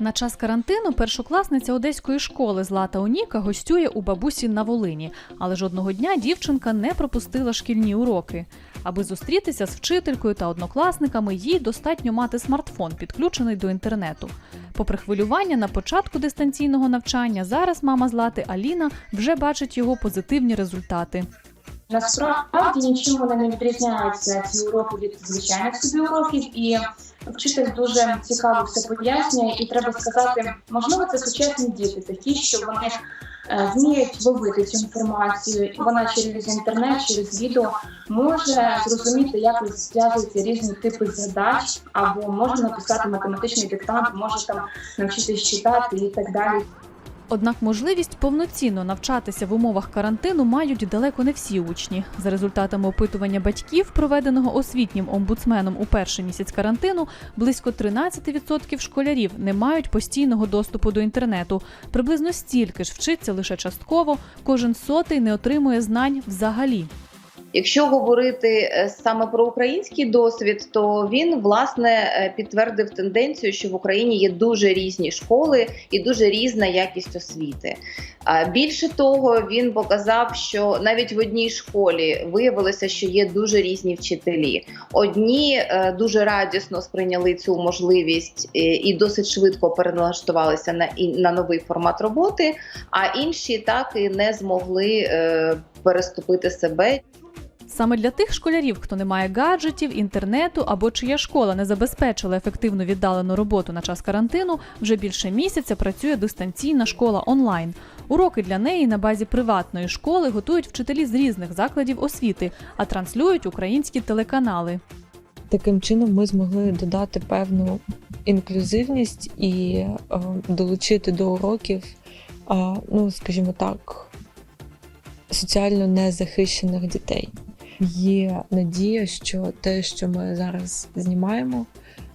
На час карантину першокласниця одеської школи Злата Оніка гостює у бабусі на Волині, але жодного дня дівчинка не пропустила шкільні уроки. Аби зустрітися з вчителькою та однокласниками, їй достатньо мати смартфон, підключений до інтернету. Попри хвилювання на початку дистанційного навчання, зараз мама Злати Аліна вже бачить його позитивні результати. Насправді нічим вони не відрізняються ці уроки від звичайних собі уроків, і вчитель дуже цікаво все пояснює. І треба сказати, можливо, це сучасні діти, такі, що вони е, вміють ловити цю інформацію, і вона через інтернет, через відео може зрозуміти, як розв'язуються різні типи задач, або може написати математичний диктант, може там навчитись читати і так далі. Однак можливість повноцінно навчатися в умовах карантину мають далеко не всі учні. За результатами опитування батьків, проведеного освітнім омбудсменом у перший місяць карантину, близько 13% школярів не мають постійного доступу до інтернету. Приблизно стільки ж вчиться лише частково. Кожен сотий не отримує знань взагалі. Якщо говорити е, саме про український досвід, то він власне е, підтвердив тенденцію, що в Україні є дуже різні школи і дуже різна якість освіти. Більше того, він показав, що навіть в одній школі виявилося, що є дуже різні вчителі. Одні е, дуже радісно сприйняли цю можливість і досить швидко переналаштувалися на і- на новий формат роботи, а інші так і не змогли переступити себе. Саме для тих школярів, хто не має гаджетів, інтернету або чия школа не забезпечила ефективну віддалену роботу на час карантину, вже більше місяця працює дистанційна школа онлайн. Уроки для неї на базі приватної школи готують вчителі з різних закладів освіти, а транслюють українські телеканали. Таким чином ми змогли додати певну інклюзивність і е, долучити до уроків, е, ну скажімо так, соціально незахищених дітей. Є надія, що те, що ми зараз знімаємо,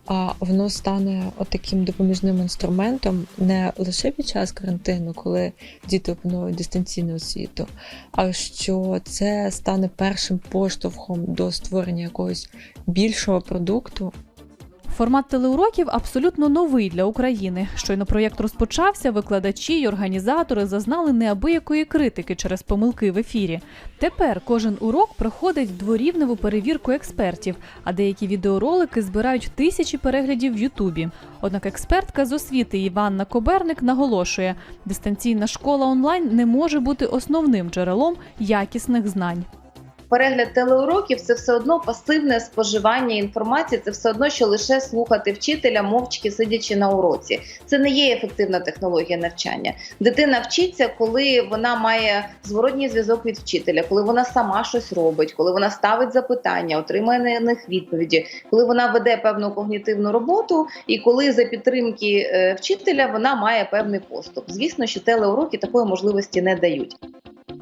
а воно стане таким допоміжним інструментом не лише під час карантину, коли діти опановують дистанційну освіту, а що це стане першим поштовхом до створення якогось більшого продукту, Формат телеуроків абсолютно новий для України. Щойно проєкт розпочався, викладачі й організатори зазнали неабиякої критики через помилки в ефірі. Тепер кожен урок проходить дворівневу перевірку експертів, а деякі відеоролики збирають тисячі переглядів в Ютубі. Однак експертка з освіти Іванна Коберник наголошує, дистанційна школа онлайн не може бути основним джерелом якісних знань. Перегляд телеуроків це все одно пасивне споживання інформації, це все одно, що лише слухати вчителя, мовчки сидячи на уроці. Це не є ефективна технологія навчання. Дитина вчиться, коли вона має зворотній зв'язок від вчителя, коли вона сама щось робить, коли вона ставить запитання, отримує на них відповіді, коли вона веде певну когнітивну роботу, і коли за підтримки е, вчителя вона має певний поступ. Звісно, що телеуроки такої можливості не дають.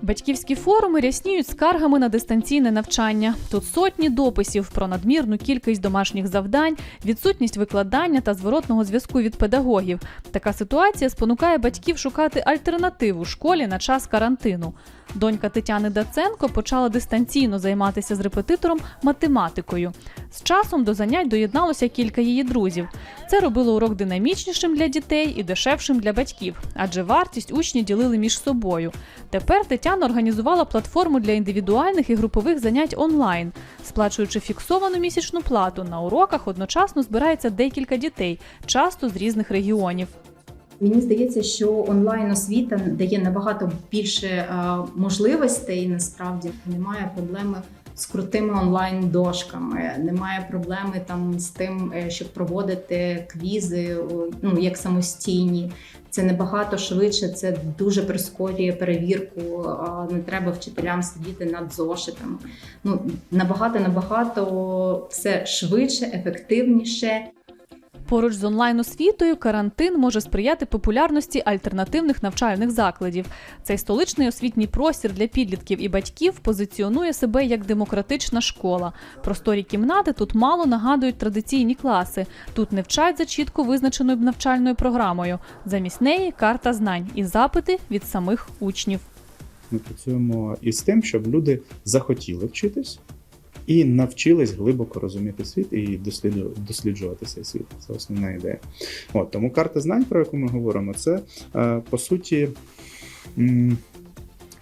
Батьківські форуми рясніють скаргами на дистанційне навчання. Тут сотні дописів про надмірну кількість домашніх завдань, відсутність викладання та зворотного зв'язку від педагогів. Така ситуація спонукає батьків шукати альтернативу школі на час карантину. Донька Тетяни Даценко почала дистанційно займатися з репетитором математикою. З часом до занять доєдналося кілька її друзів. Це робило урок динамічнішим для дітей і дешевшим для батьків, адже вартість учні ділили між собою. Тепер Тетяна організувала платформу для індивідуальних і групових занять онлайн. Сплачуючи фіксовану місячну плату на уроках, одночасно збирається декілька дітей, часто з різних регіонів. Мені здається, що онлайн освіта дає набагато більше е, можливостей. Насправді немає проблеми з крутими онлайн дошками, немає проблеми там з тим, е, щоб проводити квізи, ну як самостійні. Це набагато швидше, це дуже прискорює перевірку. Не треба вчителям сидіти над зошитами. Ну набагато набагато все швидше, ефективніше. Поруч з онлайн-освітою карантин може сприяти популярності альтернативних навчальних закладів. Цей столичний освітній простір для підлітків і батьків позиціонує себе як демократична школа. Просторі кімнати тут мало нагадують традиційні класи. Тут не вчать за чітко визначеною навчальною програмою. Замість неї карта знань і запити від самих учнів. Ми працюємо із тим, щоб люди захотіли вчитись, і навчились глибоко розуміти світ і досліджу- досліджувати цей світ. Це основна ідея. От тому карта знань, про яку ми говоримо, це е, по суті.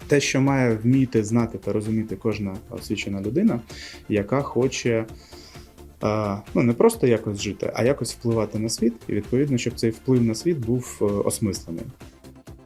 Те, що має вміти знати та розуміти кожна освічена людина, яка хоче е, ну, не просто якось жити, а якось впливати на світ, і відповідно, щоб цей вплив на світ був е, осмислений.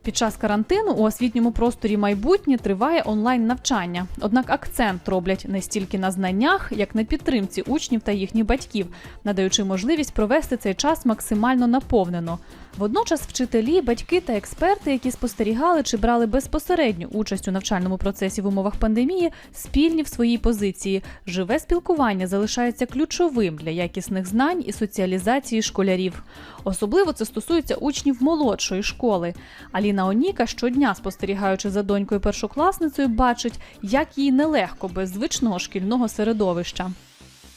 Під час карантину у освітньому просторі майбутнє триває онлайн навчання. Однак акцент роблять не стільки на знаннях, як на підтримці учнів та їхніх батьків, надаючи можливість провести цей час максимально наповнено. Водночас вчителі, батьки та експерти, які спостерігали чи брали безпосередню участь у навчальному процесі в умовах пандемії, спільні в своїй позиції. Живе спілкування залишається ключовим для якісних знань і соціалізації школярів. Особливо це стосується учнів молодшої школи. Аліна Оніка щодня, спостерігаючи за донькою першокласницею, бачить, як їй нелегко без звичного шкільного середовища.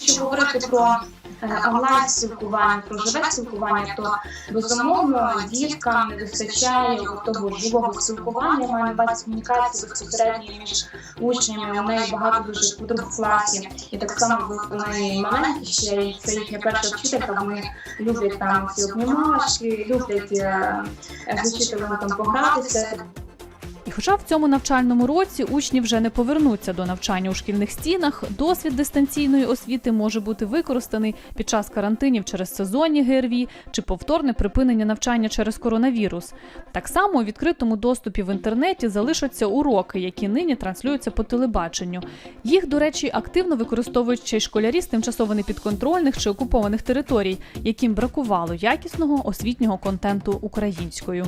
Якщо говорити про онлайн спілкування, про живе спілкування, то безумовно діткам не вистачає того живого спілкування, на увазі комунікації безпосередньо між учнями. У неї багато дуже подруг в класі, і так само вони маленькі ще і це їхня перша вчителька. Вони люблять там ці обнімашки, люблять е, е, з учителем там погратися. Хоча в цьому навчальному році учні вже не повернуться до навчання у шкільних стінах, досвід дистанційної освіти може бути використаний під час карантинів через сезонні ГРВІ чи повторне припинення навчання через коронавірус. Так само у відкритому доступі в інтернеті залишаться уроки, які нині транслюються по телебаченню. Їх, до речі, активно використовують ще й школярі з тимчасово непідконтрольних чи окупованих територій, яким бракувало якісного освітнього контенту українською.